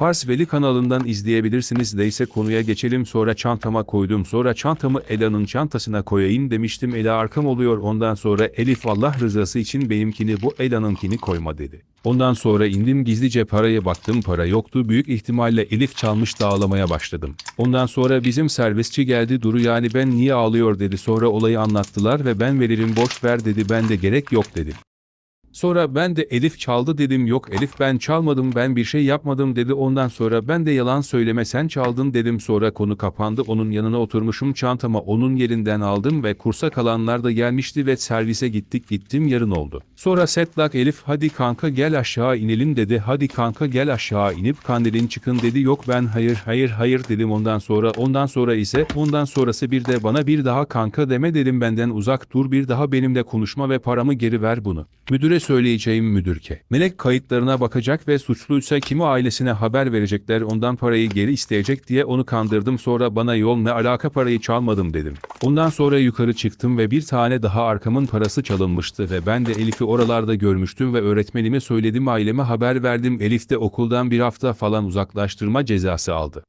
Fars Veli kanalından izleyebilirsiniz. Neyse konuya geçelim sonra çantama koydum. Sonra çantamı Ela'nın çantasına koyayım demiştim. Ela arkam oluyor. Ondan sonra Elif Allah rızası için benimkini bu Ela'nınkini koyma dedi. Ondan sonra indim gizlice paraya baktım para yoktu. Büyük ihtimalle Elif çalmış da başladım. Ondan sonra bizim servisçi geldi Duru yani ben niye ağlıyor dedi. Sonra olayı anlattılar ve ben veririm boş ver dedi. Ben de gerek yok dedim. Sonra ben de Elif çaldı dedim yok Elif ben çalmadım ben bir şey yapmadım dedi. Ondan sonra ben de yalan söyleme sen çaldın dedim. Sonra konu kapandı. Onun yanına oturmuşum çantama onun yerinden aldım ve kursa kalanlar da gelmişti ve servise gittik gittim yarın oldu. Sonra setlak Elif hadi kanka gel aşağı inelim dedi hadi kanka gel aşağı inip kandilin çıkın dedi yok ben hayır hayır hayır dedim ondan sonra ondan sonra ise ondan sonrası bir de bana bir daha kanka deme dedim benden uzak dur bir daha benimle konuşma ve paramı geri ver bunu. Müdüre söyleyeceğim müdürke. Melek kayıtlarına bakacak ve suçluysa kimi ailesine haber verecekler ondan parayı geri isteyecek diye onu kandırdım sonra bana yol ne alaka parayı çalmadım dedim. Ondan sonra yukarı çıktım ve bir tane daha arkamın parası çalınmıştı ve ben de Elif'i oralarda görmüştüm ve öğretmenime söyledim aileme haber verdim Elif de okuldan bir hafta falan uzaklaştırma cezası aldı.